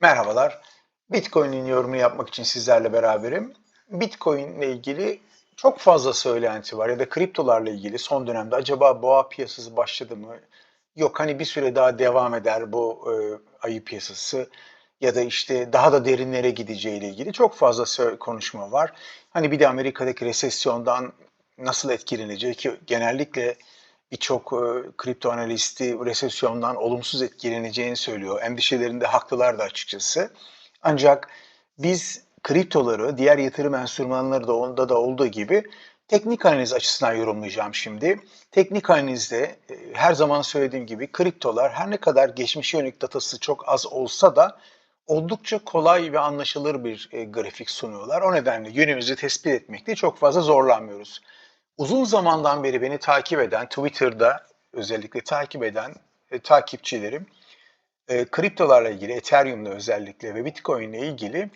Merhabalar. Bitcoin'in yorumunu yapmak için sizlerle beraberim. Bitcoin ile ilgili çok fazla söylenti var ya da kriptolarla ilgili son dönemde acaba boğa piyasası başladı mı? Yok hani bir süre daha devam eder bu e, ayı piyasası ya da işte daha da derinlere gideceği ile ilgili çok fazla konuşma var. Hani bir de Amerika'daki resesyondan nasıl etkileneceği ki genellikle birçok e, kripto analisti resesyondan olumsuz etkileneceğini söylüyor. Endişelerinde haklılar da açıkçası. Ancak biz kriptoları, diğer yatırım enstrümanları da onda da olduğu gibi teknik analiz açısından yorumlayacağım şimdi. Teknik analizde e, her zaman söylediğim gibi kriptolar her ne kadar geçmişe yönelik datası çok az olsa da oldukça kolay ve anlaşılır bir e, grafik sunuyorlar. O nedenle yönümüzü tespit etmekte çok fazla zorlanmıyoruz. Uzun zamandan beri beni takip eden, Twitter'da özellikle takip eden e, takipçilerim e, kriptolarla ilgili, Ethereum'la özellikle ve Bitcoin ile ilgili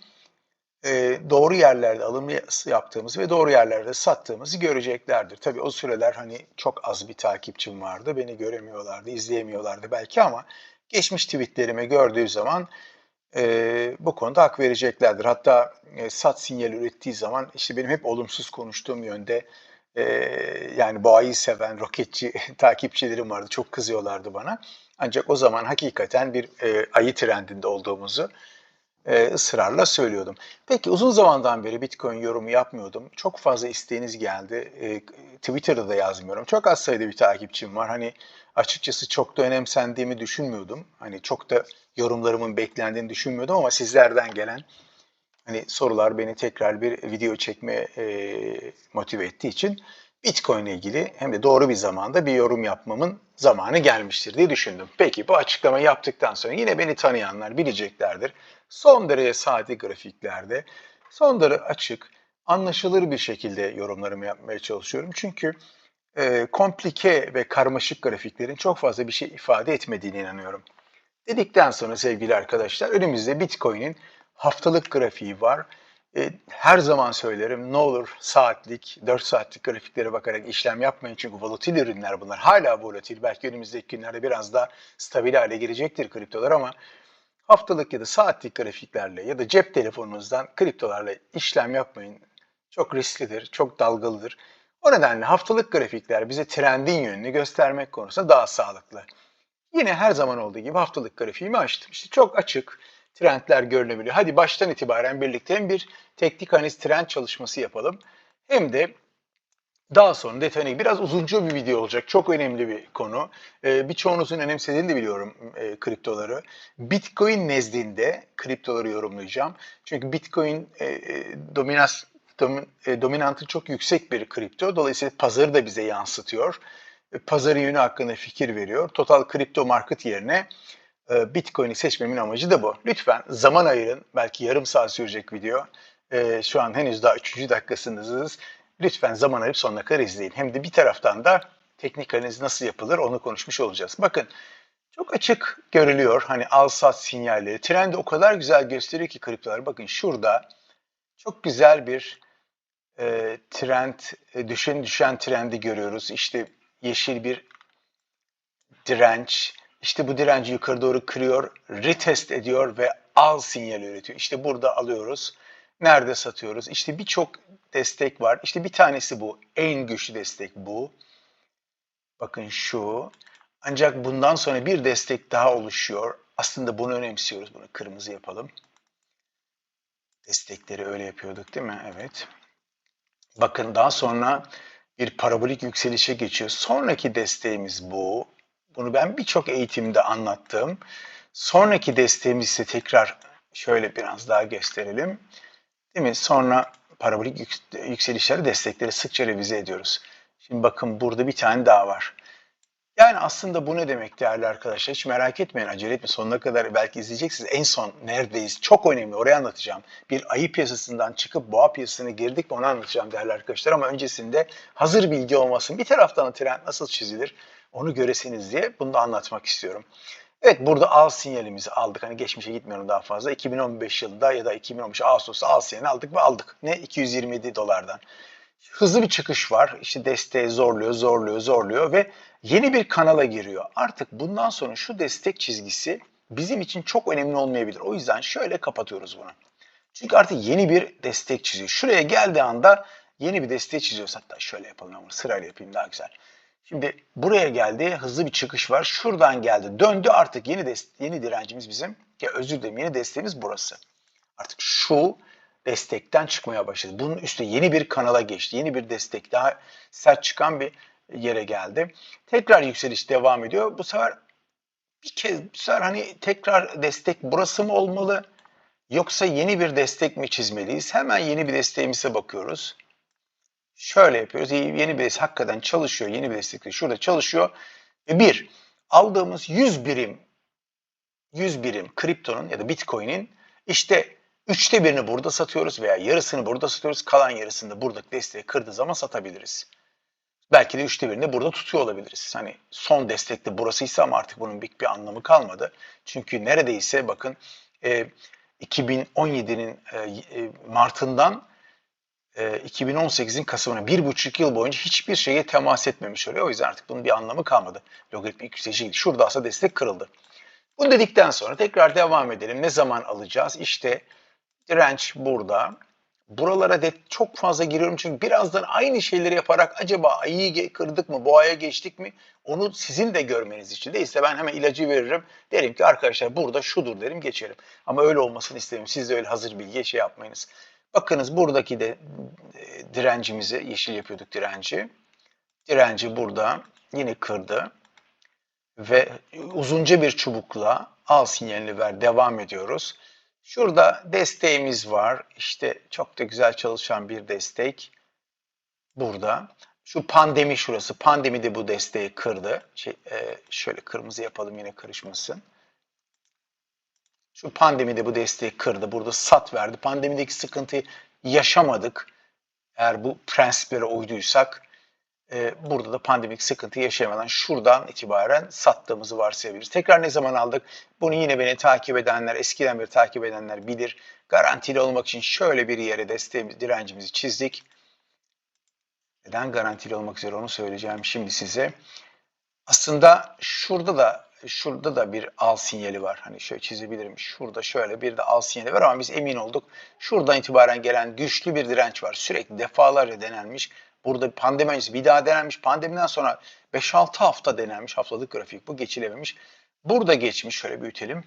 e, doğru yerlerde alım yaptığımızı ve doğru yerlerde sattığımızı göreceklerdir. Tabii o süreler hani çok az bir takipçim vardı. Beni göremiyorlardı, izleyemiyorlardı belki ama geçmiş tweetlerimi gördüğü zaman e, bu konuda hak vereceklerdir. Hatta e, sat sinyali ürettiği zaman işte benim hep olumsuz konuştuğum yönde e, yani boğayı seven roketçi takipçilerim vardı. Çok kızıyorlardı bana. Ancak o zaman hakikaten bir e, ayı trendinde olduğumuzu e, ısrarla söylüyordum. Peki uzun zamandan beri Bitcoin yorumu yapmıyordum. Çok fazla isteğiniz geldi. E, Twitter'da da yazmıyorum. Çok az sayıda bir takipçim var. Hani açıkçası çok da önemsendiğimi düşünmüyordum. Hani çok da yorumlarımın beklendiğini düşünmüyordum ama sizlerden gelen hani sorular beni tekrar bir video çekmeye e, motive ettiği için Bitcoin ile ilgili hem de doğru bir zamanda bir yorum yapmamın zamanı gelmiştir diye düşündüm. Peki bu açıklamayı yaptıktan sonra yine beni tanıyanlar bileceklerdir. Son derece sade grafiklerde, son derece açık, anlaşılır bir şekilde yorumlarımı yapmaya çalışıyorum. Çünkü e, komplike ve karmaşık grafiklerin çok fazla bir şey ifade etmediğine inanıyorum. Dedikten sonra sevgili arkadaşlar önümüzde Bitcoin'in haftalık grafiği var. E, her zaman söylerim ne olur saatlik, 4 saatlik grafiklere bakarak işlem yapmayın. Çünkü volatil ürünler bunlar. Hala volatil. Belki önümüzdeki günlerde biraz daha stabil hale gelecektir kriptolar ama haftalık ya da saatlik grafiklerle ya da cep telefonunuzdan kriptolarla işlem yapmayın. Çok risklidir, çok dalgalıdır. O nedenle haftalık grafikler bize trendin yönünü göstermek konusunda daha sağlıklı. Yine her zaman olduğu gibi haftalık grafiğimi açtım. İşte çok açık, trendler görünebiliyor. Hadi baştan itibaren birlikte hem bir teknik analiz trend çalışması yapalım hem de daha sonra detayına biraz uzunca bir video olacak. Çok önemli bir konu. Ee, birçoğunuzun önemsediğini de biliyorum e, kriptoları. Bitcoin nezdinde kriptoları yorumlayacağım. Çünkü Bitcoin e, e, e, dominantı çok yüksek bir kripto. Dolayısıyla pazarı da bize yansıtıyor. E, pazarın yönü hakkında fikir veriyor. Total kripto market yerine Bitcoin'i seçmemin amacı da bu. Lütfen zaman ayırın. Belki yarım saat sürecek video. E, şu an henüz daha 3. dakikasındayız. Lütfen zaman ayırıp sonuna kadar izleyin. Hem de bir taraftan da teknik analiz nasıl yapılır onu konuşmuş olacağız. Bakın çok açık görülüyor hani al sat sinyalleri. Trendi o kadar güzel gösteriyor ki kriptolar. Bakın şurada çok güzel bir e, trend, e, düşen düşen trendi görüyoruz. İşte yeşil bir direnç, işte bu direnci yukarı doğru kırıyor, retest ediyor ve al sinyali üretiyor. İşte burada alıyoruz. Nerede satıyoruz? İşte birçok destek var. İşte bir tanesi bu. En güçlü destek bu. Bakın şu. Ancak bundan sonra bir destek daha oluşuyor. Aslında bunu önemsiyoruz. Bunu kırmızı yapalım. Destekleri öyle yapıyorduk değil mi? Evet. Bakın daha sonra bir parabolik yükselişe geçiyor. Sonraki desteğimiz bu. Bunu ben birçok eğitimde anlattım. Sonraki desteğimiz ise tekrar şöyle biraz daha gösterelim. Değil mi? Sonra parabolik yükselişleri destekleri sıkça revize ediyoruz. Şimdi bakın burada bir tane daha var. Yani aslında bu ne demek değerli arkadaşlar? Hiç merak etmeyin, acele etme. Sonuna kadar belki izleyeceksiniz. En son neredeyiz? Çok önemli, oraya anlatacağım. Bir ayı piyasasından çıkıp boğa piyasasına girdik mi onu anlatacağım değerli arkadaşlar. Ama öncesinde hazır bilgi olmasın. Bir taraftan trend nasıl çizilir? Onu göresiniz diye bunu da anlatmak istiyorum. Evet burada al sinyalimizi aldık. Hani geçmişe gitmiyorum daha fazla. 2015 yılında ya da 2015 Ağustos'ta al sinyalini aldık ve aldık. Ne? 227 dolardan. Hızlı bir çıkış var. İşte desteği zorluyor, zorluyor, zorluyor ve yeni bir kanala giriyor. Artık bundan sonra şu destek çizgisi bizim için çok önemli olmayabilir. O yüzden şöyle kapatıyoruz bunu. Çünkü artık yeni bir destek çiziyor. Şuraya geldiği anda yeni bir destek çiziyoruz. Hatta şöyle yapalım ama sırayla yapayım daha güzel. Şimdi buraya geldi, hızlı bir çıkış var. Şuradan geldi, döndü artık yeni dest yeni direncimiz bizim. Ya özür dilerim, yeni desteğimiz burası. Artık şu destekten çıkmaya başladı. Bunun üstüne yeni bir kanala geçti. Yeni bir destek daha sert çıkan bir yere geldi. Tekrar yükseliş devam ediyor. Bu sefer bir kez bu sefer hani tekrar destek burası mı olmalı? Yoksa yeni bir destek mi çizmeliyiz? Hemen yeni bir desteğimize bakıyoruz. Şöyle yapıyoruz. Yeni bir hakikaten çalışıyor. Yeni bir destek şurada çalışıyor. Ve bir, aldığımız 100 birim 100 birim kriptonun ya da bitcoin'in işte üçte birini burada satıyoruz veya yarısını burada satıyoruz. Kalan yarısını da buradaki desteği kırdığı zaman satabiliriz. Belki de üçte birini burada tutuyor olabiliriz. Hani son destekte burasıysa ama artık bunun bir, bir anlamı kalmadı. Çünkü neredeyse bakın e, 2017'nin e, e, Mart'ından 2018'in Kasım'ına bir buçuk yıl boyunca hiçbir şeye temas etmemiş oluyor. O yüzden artık bunun bir anlamı kalmadı. Logaritmik yükselişe gidiyor. Şurada aslında destek kırıldı. Bunu dedikten sonra tekrar devam edelim. Ne zaman alacağız? İşte direnç burada. Buralara de çok fazla giriyorum çünkü birazdan aynı şeyleri yaparak acaba ayıyı kırdık mı, boğaya geçtik mi onu sizin de görmeniz için. Değilse ben hemen ilacı veririm. Derim ki arkadaşlar burada şudur derim geçerim. Ama öyle olmasını istemiyorum. Siz de öyle hazır bilgiye şey yapmayınız. Bakınız buradaki de e, direncimizi, yeşil yapıyorduk direnci. Direnci burada yine kırdı. Ve uzunca bir çubukla al sinyalini ver devam ediyoruz. Şurada desteğimiz var. İşte çok da güzel çalışan bir destek. Burada. Şu pandemi şurası. Pandemi de bu desteği kırdı. Şey, e, şöyle kırmızı yapalım yine karışmasın. Şu pandemi de bu desteği kırdı. Burada sat verdi. Pandemideki sıkıntıyı yaşamadık. Eğer bu prensiplere uyduysak e, burada da pandemik sıkıntı yaşamadan şuradan itibaren sattığımızı varsayabiliriz. Tekrar ne zaman aldık? Bunu yine beni takip edenler, eskiden beri takip edenler bilir. Garantili olmak için şöyle bir yere desteğimiz, direncimizi çizdik. Neden garantili olmak üzere onu söyleyeceğim şimdi size. Aslında şurada da şurada da bir al sinyali var. Hani şöyle çizebilirim. Şurada şöyle bir de al sinyali var ama biz emin olduk. Şuradan itibaren gelen güçlü bir direnç var. Sürekli defalarca denenmiş. Burada pandemi öncesi bir daha denenmiş. Pandemiden sonra 5-6 hafta denenmiş. Haftalık grafik bu geçilememiş. Burada geçmiş. Şöyle büyütelim.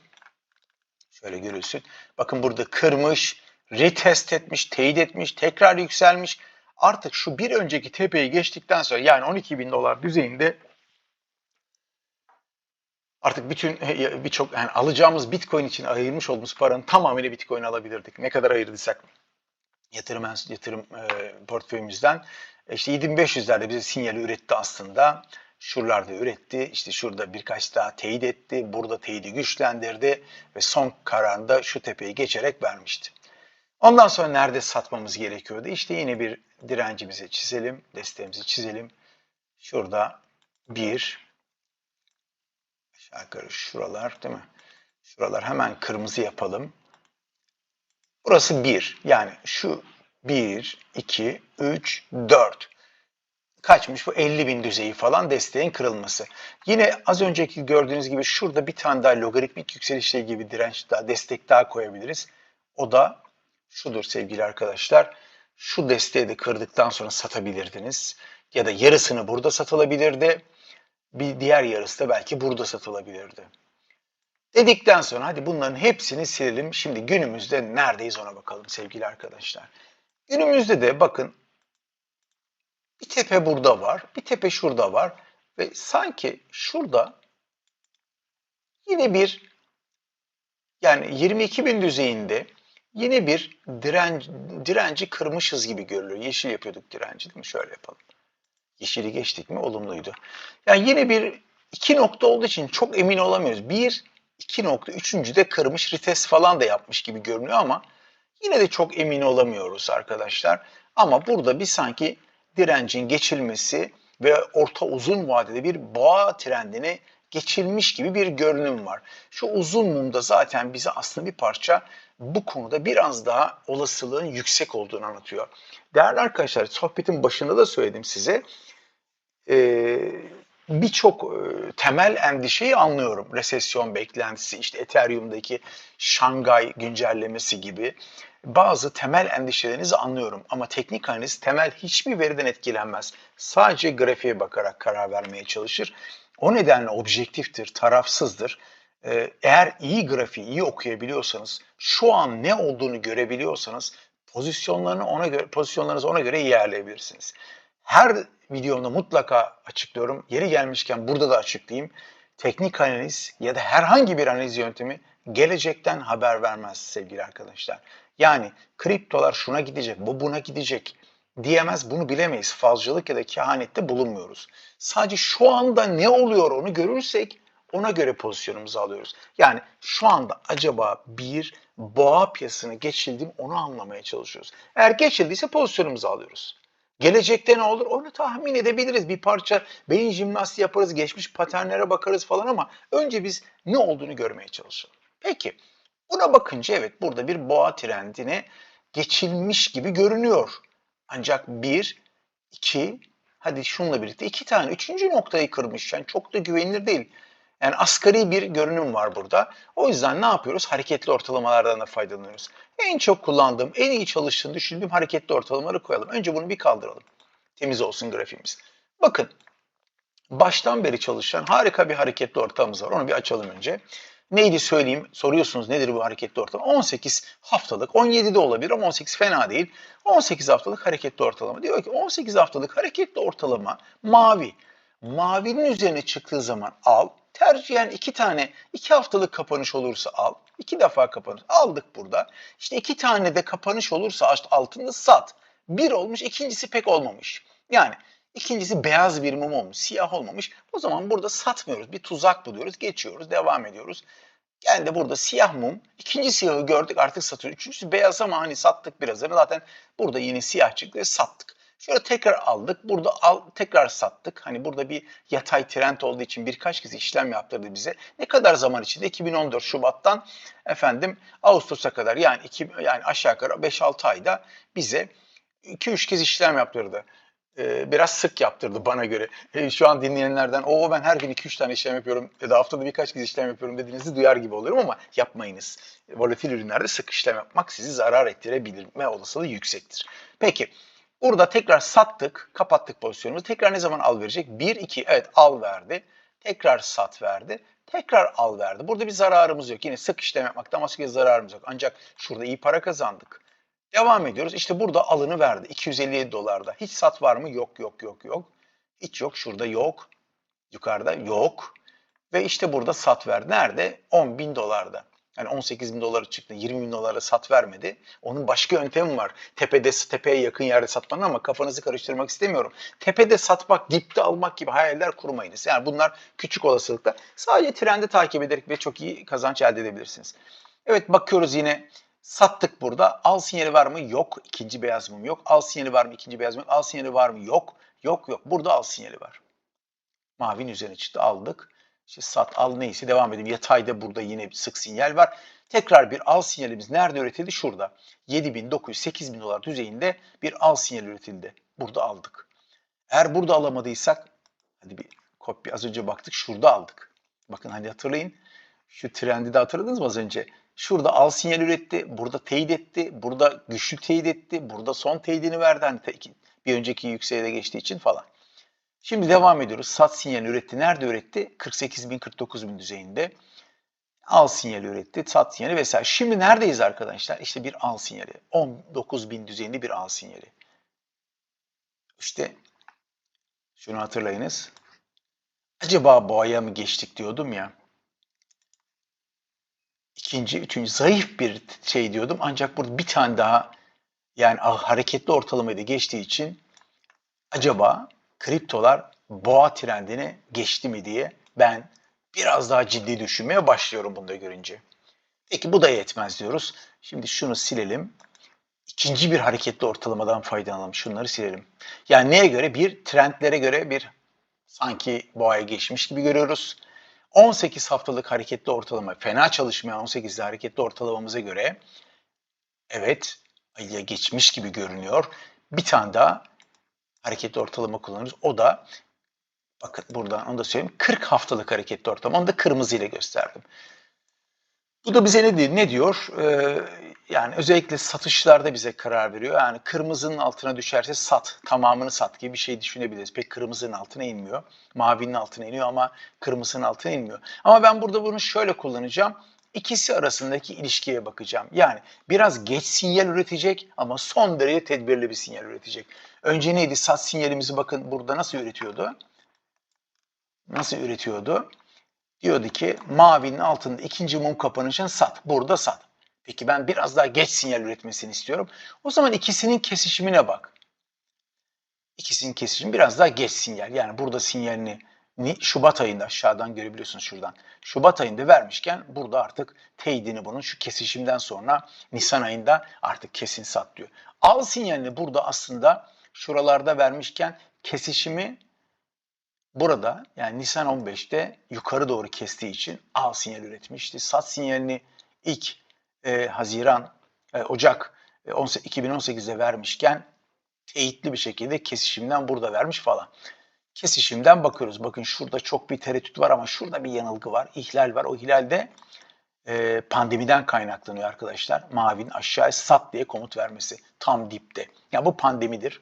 Şöyle görülsün. Bakın burada kırmış, retest etmiş, teyit etmiş, tekrar yükselmiş. Artık şu bir önceki tepeyi geçtikten sonra yani 12 bin dolar düzeyinde artık bütün birçok yani alacağımız Bitcoin için ayırmış olduğumuz paranın tamamıyla Bitcoin alabilirdik. Ne kadar ayırdıysak yatırım yatırım e, portföyümüzden işte 7500'lerde bize sinyali üretti aslında. Şuralarda üretti. İşte şurada birkaç daha teyit etti. Burada teyidi güçlendirdi ve son kararında şu tepeyi geçerek vermişti. Ondan sonra nerede satmamız gerekiyordu? İşte yine bir direncimizi çizelim, desteğimizi çizelim. Şurada bir, aşağı şuralar değil mi? Şuralar hemen kırmızı yapalım. Burası bir. Yani şu 1, 2, 3, 4. Kaçmış bu 50 bin düzeyi falan desteğin kırılması. Yine az önceki gördüğünüz gibi şurada bir tane daha logaritmik yükselişle bir direnç daha, destek daha koyabiliriz. O da şudur sevgili arkadaşlar. Şu desteği de kırdıktan sonra satabilirdiniz. Ya da yarısını burada satılabilirdi. Bir diğer yarısı da belki burada satılabilirdi. Dedikten sonra hadi bunların hepsini silelim. Şimdi günümüzde neredeyiz ona bakalım sevgili arkadaşlar. Günümüzde de bakın bir tepe burada var, bir tepe şurada var ve sanki şurada yine bir yani 22 bin düzeyinde yine bir direnci, direnci kırmışız gibi görülüyor. Yeşil yapıyorduk direnci değil mi? Şöyle yapalım. Yeşili geçtik mi olumluydu. Yani yine bir iki nokta olduğu için çok emin olamıyoruz. Bir, iki nokta, üçüncü de kırmış, rites falan da yapmış gibi görünüyor ama Yine de çok emin olamıyoruz arkadaşlar. Ama burada bir sanki direncin geçilmesi ve orta uzun vadede bir boğa trendini geçilmiş gibi bir görünüm var. Şu uzun mumda zaten bize aslında bir parça bu konuda biraz daha olasılığın yüksek olduğunu anlatıyor. Değerli arkadaşlar sohbetin başında da söyledim size. Ee, birçok e, temel endişeyi anlıyorum. Resesyon beklentisi, işte Ethereum'daki Şangay güncellemesi gibi bazı temel endişelerinizi anlıyorum. Ama teknik analiz temel hiçbir veriden etkilenmez. Sadece grafiğe bakarak karar vermeye çalışır. O nedenle objektiftir, tarafsızdır. Ee, Eğer iyi grafiği iyi okuyabiliyorsanız, şu an ne olduğunu görebiliyorsanız pozisyonlarını ona göre pozisyonlarınızı ona göre iyi ayarlayabilirsiniz. Her videomda mutlaka açıklıyorum. Yeri gelmişken burada da açıklayayım. Teknik analiz ya da herhangi bir analiz yöntemi gelecekten haber vermez sevgili arkadaşlar. Yani kriptolar şuna gidecek, bu buna gidecek diyemez. Bunu bilemeyiz. Falcılık ya da kehanette bulunmuyoruz. Sadece şu anda ne oluyor onu görürsek ona göre pozisyonumuzu alıyoruz. Yani şu anda acaba bir boğa piyasasını geçildim onu anlamaya çalışıyoruz. Eğer geçildiyse pozisyonumuzu alıyoruz. Gelecekte ne olur onu tahmin edebiliriz. Bir parça beyin jimnastiği yaparız, geçmiş paternlere bakarız falan ama önce biz ne olduğunu görmeye çalışalım. Peki buna bakınca evet burada bir boğa trendine geçilmiş gibi görünüyor. Ancak bir, iki, hadi şununla birlikte iki tane, üçüncü noktayı kırmış. Yani çok da güvenilir değil. Yani asgari bir görünüm var burada. O yüzden ne yapıyoruz? Hareketli ortalamalardan da faydalanıyoruz. En çok kullandığım, en iyi çalıştığını düşündüğüm hareketli ortalamaları koyalım. Önce bunu bir kaldıralım. Temiz olsun grafiğimiz. Bakın baştan beri çalışan harika bir hareketli ortamımız var. Onu bir açalım önce. Neydi söyleyeyim? Soruyorsunuz nedir bu hareketli ortalama? 18 haftalık, 17 de olabilir ama 18 fena değil. 18 haftalık hareketli ortalama. Diyor ki 18 haftalık hareketli ortalama mavi. Mavinin üzerine çıktığı zaman al. Tercihen iki tane, iki haftalık kapanış olursa al. İki defa kapanış. Aldık burada. İşte iki tane de kapanış olursa altında sat. Bir olmuş, ikincisi pek olmamış. Yani İkincisi beyaz bir mum olmuş, siyah olmamış. O zaman burada satmıyoruz. Bir tuzak buluyoruz, geçiyoruz, devam ediyoruz. Geldi burada siyah mum. İkinci siyahı gördük artık satıyoruz. Üçüncüsü beyaz ama hani sattık birazını. Zaten burada yeni siyah çıktı ve sattık. Şöyle tekrar aldık. Burada al, tekrar sattık. Hani burada bir yatay trend olduğu için birkaç kez işlem yaptırdı bize. Ne kadar zaman içinde? 2014 Şubat'tan efendim Ağustos'a kadar yani iki, yani aşağı yukarı 5-6 ayda bize 2-3 kez işlem yaptırdı biraz sık yaptırdı bana göre. Şu an dinleyenlerden o ben her gün 2-3 tane işlem yapıyorum ya da haftada birkaç kez işlem yapıyorum dediğinizi duyar gibi oluyorum ama yapmayınız. Volatil ürünlerde sık işlem yapmak sizi zarar ettirebilme olasılığı yüksektir. Peki burada tekrar sattık, kapattık pozisyonumuzu. Tekrar ne zaman al verecek? 1, 2, evet al verdi. Tekrar sat verdi. Tekrar al verdi. Burada bir zararımız yok. Yine sık işlem yapmaktan başka bir zararımız yok. Ancak şurada iyi para kazandık. Devam ediyoruz. İşte burada alını verdi. 257 dolarda. Hiç sat var mı? Yok, yok, yok, yok. Hiç yok. Şurada yok. Yukarıda yok. Ve işte burada sat verdi. Nerede? 10 bin dolarda. Yani 18 bin doları çıktı. 20 bin dolara sat vermedi. Onun başka yöntemi var. Tepede, tepeye yakın yerde satmanın ama kafanızı karıştırmak istemiyorum. Tepede satmak, dipte almak gibi hayaller kurmayınız. Yani bunlar küçük olasılıkla. Sadece trendi takip ederek ve çok iyi kazanç elde edebilirsiniz. Evet bakıyoruz yine Sattık burada. Al sinyali var mı? Yok. İkinci beyaz mum yok. Al sinyali var mı? İkinci beyaz mum yok. Al sinyali var mı? Yok. Yok yok. Burada al sinyali var. Mavinin üzerine çıktı. Aldık. İşte sat al neyse devam edelim. Yatayda burada yine sık sinyal var. Tekrar bir al sinyalimiz nerede üretildi? Şurada. 7900 8000 dolar düzeyinde bir al sinyal üretildi. Burada aldık. Eğer burada alamadıysak hadi bir kopya az önce baktık şurada aldık. Bakın hani hatırlayın. Şu trendi de hatırladınız mı az önce? Şurada al sinyal üretti, burada teyit etti, burada güçlü teyit etti, burada son teyidini verdi hani bir önceki yükseğe de geçtiği için falan. Şimdi devam ediyoruz. Sat sinyal üretti. Nerede üretti? 48 bin 49 bin düzeyinde. Al sinyali üretti, sat sinyali vesaire. Şimdi neredeyiz arkadaşlar? İşte bir al sinyali. 19 bin düzeyinde bir al sinyali. İşte şunu hatırlayınız. Acaba boğaya mı geçtik diyordum ya ikinci, üçüncü zayıf bir şey diyordum. Ancak burada bir tane daha yani hareketli ortalamayı da geçtiği için acaba kriptolar boğa trendini geçti mi diye ben biraz daha ciddi düşünmeye başlıyorum bunu da görünce. Peki bu da yetmez diyoruz. Şimdi şunu silelim. İkinci bir hareketli ortalamadan faydalanalım. Şunları silelim. Yani neye göre? Bir trendlere göre bir sanki boğaya geçmiş gibi görüyoruz. 18 haftalık hareketli ortalama, fena çalışmayan 18'li hareketli ortalamamıza göre evet ayıya geçmiş gibi görünüyor. Bir tane daha hareketli ortalama kullanırız. O da Bakın buradan onu da söyleyeyim. 40 haftalık hareketli ortam. Onu da kırmızı ile gösterdim. Bu da bize ne diyor? Ne diyor? Ee, yani özellikle satışlarda bize karar veriyor. Yani kırmızının altına düşerse sat, tamamını sat gibi bir şey düşünebiliriz. Pek kırmızının altına inmiyor. Mavinin altına iniyor ama kırmızının altına inmiyor. Ama ben burada bunu şöyle kullanacağım. İkisi arasındaki ilişkiye bakacağım. Yani biraz geç sinyal üretecek ama son derece tedbirli bir sinyal üretecek. Önce neydi? Sat sinyalimizi bakın burada nasıl üretiyordu? Nasıl üretiyordu? Diyordu ki mavinin altında ikinci mum kapanışını sat. Burada sat. Peki ben biraz daha geç sinyal üretmesini istiyorum. O zaman ikisinin kesişimine bak. İkisinin kesişimi biraz daha geç sinyal. Yani burada sinyalini ni- Şubat ayında aşağıdan görebiliyorsunuz şuradan. Şubat ayında vermişken burada artık teyidini bunun şu kesişimden sonra Nisan ayında artık kesin sat diyor. Al sinyalini burada aslında şuralarda vermişken kesişimi burada yani Nisan 15'te yukarı doğru kestiği için al sinyal üretmişti. Sat sinyalini ilk e, Haziran, e, Ocak e, 18 2018'de vermişken teyitli bir şekilde kesişimden burada vermiş falan. Kesişimden bakıyoruz. Bakın şurada çok bir tereddüt var ama şurada bir yanılgı var. İhlal var. O ihlalde e, pandemiden kaynaklanıyor arkadaşlar. Mavinin aşağıya sat diye komut vermesi tam dipte. Yani bu pandemidir.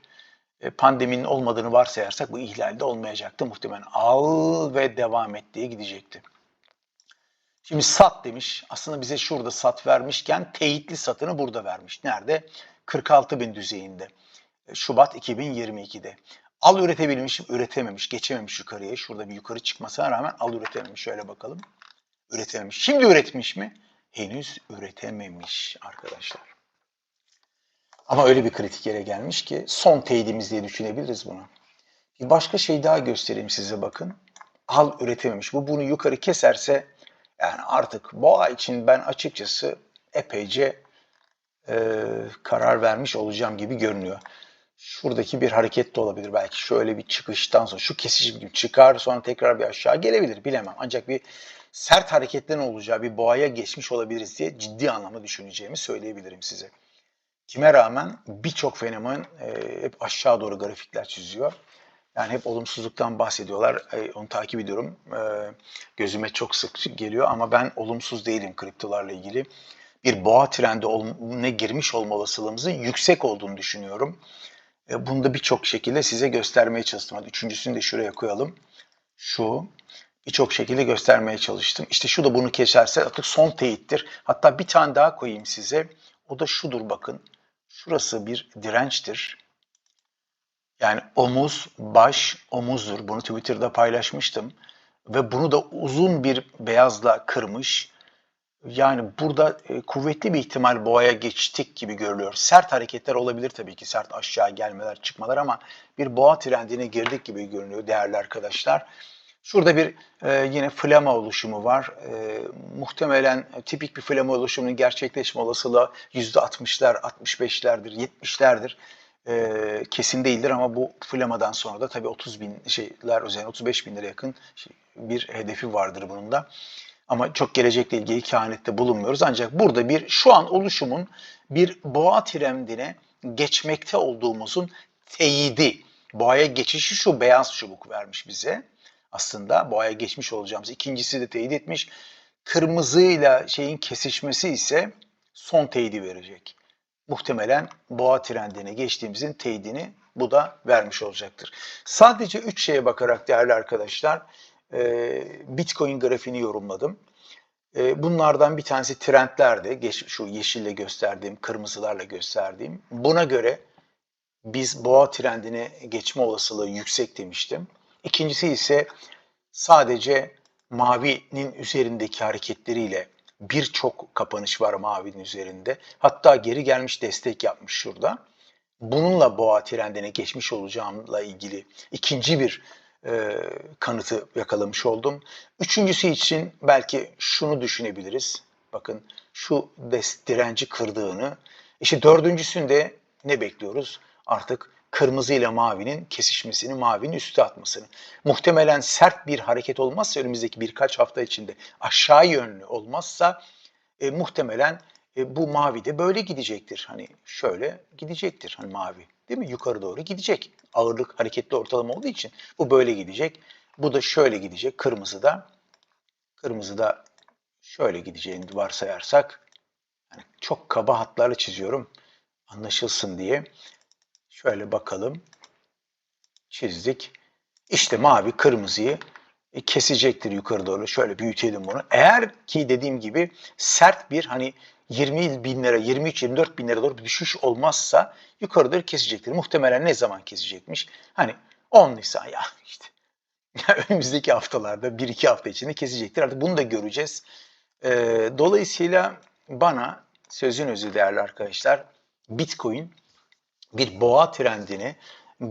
E, pandeminin olmadığını varsayarsak bu ihlalde olmayacaktı. Muhtemelen al ve devam et diye gidecekti. Şimdi sat demiş. Aslında bize şurada sat vermişken teyitli satını burada vermiş. Nerede? 46 bin düzeyinde. E, Şubat 2022'de. Al üretebilmiş, üretememiş, geçememiş yukarıya. Şurada bir yukarı çıkmasına rağmen al üretememiş. Şöyle bakalım. Üretememiş. Şimdi üretmiş mi? Henüz üretememiş arkadaşlar. Ama öyle bir kritik yere gelmiş ki son teyidimiz diye düşünebiliriz bunu. Bir başka şey daha göstereyim size bakın. Al üretememiş. Bu bunu yukarı keserse yani artık boğa için ben açıkçası epeyce e, karar vermiş olacağım gibi görünüyor. Şuradaki bir hareket de olabilir belki. Şöyle bir çıkıştan sonra şu kesişim gibi çıkar sonra tekrar bir aşağı gelebilir bilemem. Ancak bir sert hareketlerin olacağı bir boğaya geçmiş olabiliriz diye ciddi anlamda düşüneceğimi söyleyebilirim size. Kime rağmen birçok fenomen e, hep aşağı doğru grafikler çiziyor. Yani hep olumsuzluktan bahsediyorlar. E, onu takip ediyorum. E, gözüme çok sık geliyor ama ben olumsuz değilim kriptolarla ilgili. Bir boğa trendi ne girmiş olma olasılığımızın yüksek olduğunu düşünüyorum. E, bunu da birçok şekilde size göstermeye çalıştım. Hadi üçüncüsünü de şuraya koyalım. Şu birçok şekilde göstermeye çalıştım. İşte şu da bunu keserse artık son teyittir. Hatta bir tane daha koyayım size. O da şudur bakın. Şurası bir dirençtir. Yani omuz, baş, omuzdur. Bunu Twitter'da paylaşmıştım. Ve bunu da uzun bir beyazla kırmış. Yani burada e, kuvvetli bir ihtimal boğaya geçtik gibi görülüyor. Sert hareketler olabilir tabii ki. Sert aşağı gelmeler, çıkmalar ama bir boğa trendine girdik gibi görünüyor değerli arkadaşlar. Şurada bir e, yine flama oluşumu var. E, muhtemelen tipik bir flama oluşumunun gerçekleşme olasılığı %60'lar, 65'lerdir, 70'lerdir. E, kesin değildir ama bu flamadan sonra da tabii 30 bin şeyler üzerine 35 bin lira yakın şey, bir hedefi vardır bunun da. Ama çok gelecekle ilgili kehanette bulunmuyoruz. Ancak burada bir şu an oluşumun bir boğa trendine geçmekte olduğumuzun teyidi. Boğaya geçişi şu beyaz çubuk vermiş bize aslında boğaya geçmiş olacağımız. İkincisi de teyit etmiş. Kırmızıyla şeyin kesişmesi ise son teyidi verecek. Muhtemelen boğa trendine geçtiğimizin teyidini bu da vermiş olacaktır. Sadece üç şeye bakarak değerli arkadaşlar Bitcoin grafiğini yorumladım. Bunlardan bir tanesi trendlerdi. Şu yeşille gösterdiğim, kırmızılarla gösterdiğim. Buna göre biz boğa trendine geçme olasılığı yüksek demiştim. İkincisi ise sadece mavinin üzerindeki hareketleriyle birçok kapanış var mavinin üzerinde. Hatta geri gelmiş destek yapmış şurada. Bununla boğa trendine geçmiş olacağımla ilgili ikinci bir e, kanıtı yakalamış oldum. Üçüncüsü için belki şunu düşünebiliriz. Bakın şu direnci kırdığını. İşte dördüncüsünde ne bekliyoruz? Artık kırmızı ile mavinin kesişmesini, mavinin üstü atmasını. Muhtemelen sert bir hareket olmazsa önümüzdeki birkaç hafta içinde aşağı yönlü olmazsa e, muhtemelen e, bu mavi de böyle gidecektir. Hani şöyle gidecektir hani mavi değil mi? Yukarı doğru gidecek. Ağırlık hareketli ortalama olduğu için bu böyle gidecek. Bu da şöyle gidecek. Kırmızı da kırmızı da şöyle gideceğini varsayarsak yani çok kaba hatlarla çiziyorum anlaşılsın diye. Şöyle bakalım. Çizdik. İşte mavi kırmızıyı e, kesecektir yukarı doğru. Şöyle büyütelim bunu. Eğer ki dediğim gibi sert bir hani 20 bin lira, 23-24 bin lira doğru bir düşüş olmazsa yukarı doğru kesecektir. Muhtemelen ne zaman kesecekmiş? Hani 10 Nisan ya işte önümüzdeki haftalarda 1-2 hafta içinde kesecektir. Artık bunu da göreceğiz. Ee, dolayısıyla bana sözün özü değerli arkadaşlar Bitcoin bir boğa trendine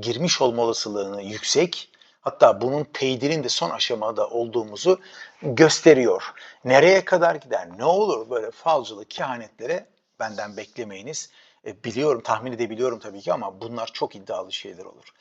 girmiş olma olasılığını yüksek hatta bunun teydinin de son aşamada olduğumuzu gösteriyor. Nereye kadar gider, ne olur böyle falcılık, kehanetlere benden beklemeyiniz. E, biliyorum, tahmin edebiliyorum tabii ki ama bunlar çok iddialı şeyler olur.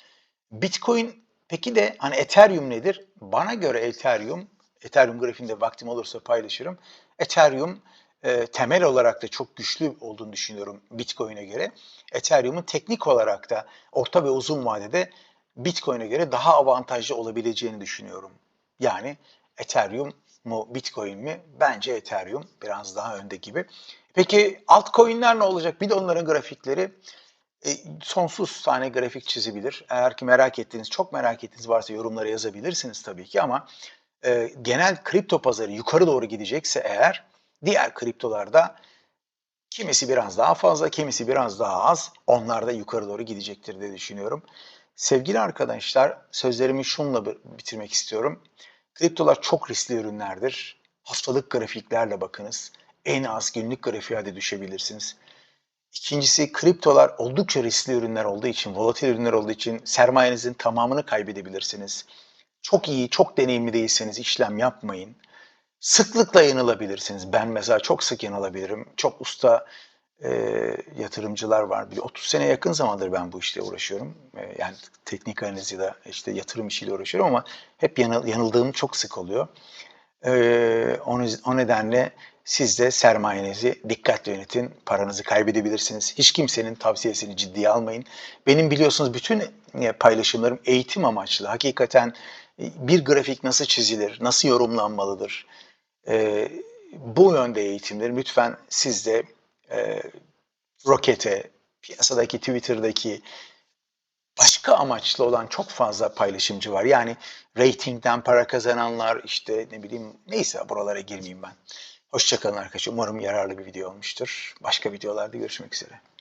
Bitcoin peki de hani Ethereum nedir? Bana göre Ethereum, Ethereum grafiğinde vaktim olursa paylaşırım. Ethereum e, temel olarak da çok güçlü olduğunu düşünüyorum Bitcoin'e göre. Ethereum'un teknik olarak da orta ve uzun vadede Bitcoin'e göre daha avantajlı olabileceğini düşünüyorum. Yani Ethereum mu Bitcoin mi? Bence Ethereum biraz daha önde gibi. Peki altcoin'ler ne olacak? Bir de onların grafikleri e, sonsuz tane grafik çizebilir. Eğer ki merak ettiğiniz, çok merak ettiğiniz varsa yorumlara yazabilirsiniz tabii ki ama e, genel kripto pazarı yukarı doğru gidecekse eğer diğer kriptolarda kimisi biraz daha fazla, kimisi biraz daha az. Onlar da yukarı doğru gidecektir diye düşünüyorum. Sevgili arkadaşlar, sözlerimi şunla bitirmek istiyorum. Kriptolar çok riskli ürünlerdir. Haftalık grafiklerle bakınız. En az günlük grafiğe de düşebilirsiniz. İkincisi kriptolar oldukça riskli ürünler olduğu için, volatil ürünler olduğu için sermayenizin tamamını kaybedebilirsiniz. Çok iyi, çok deneyimli değilseniz işlem yapmayın. Sıklıkla yanılabilirsiniz. Ben mesela çok sık yanılabilirim. Çok usta e, yatırımcılar var. Bir 30 sene yakın zamandır ben bu işle uğraşıyorum. E, yani teknik analiz ya da işte yatırım işiyle uğraşıyorum ama hep yanıl, yanıldığım çok sık oluyor. E, o, o nedenle siz de sermayenizi dikkatli yönetin, paranızı kaybedebilirsiniz. Hiç kimsenin tavsiyesini ciddiye almayın. Benim biliyorsunuz bütün e, paylaşımlarım eğitim amaçlı. Hakikaten e, bir grafik nasıl çizilir, nasıl yorumlanmalıdır? E, bu yönde eğitimleri lütfen siz de e, Rocket'e, piyasadaki Twitter'daki başka amaçlı olan çok fazla paylaşımcı var. Yani ratingden para kazananlar işte ne bileyim neyse buralara girmeyeyim ben. Hoşçakalın arkadaşlar. Umarım yararlı bir video olmuştur. Başka videolarda görüşmek üzere.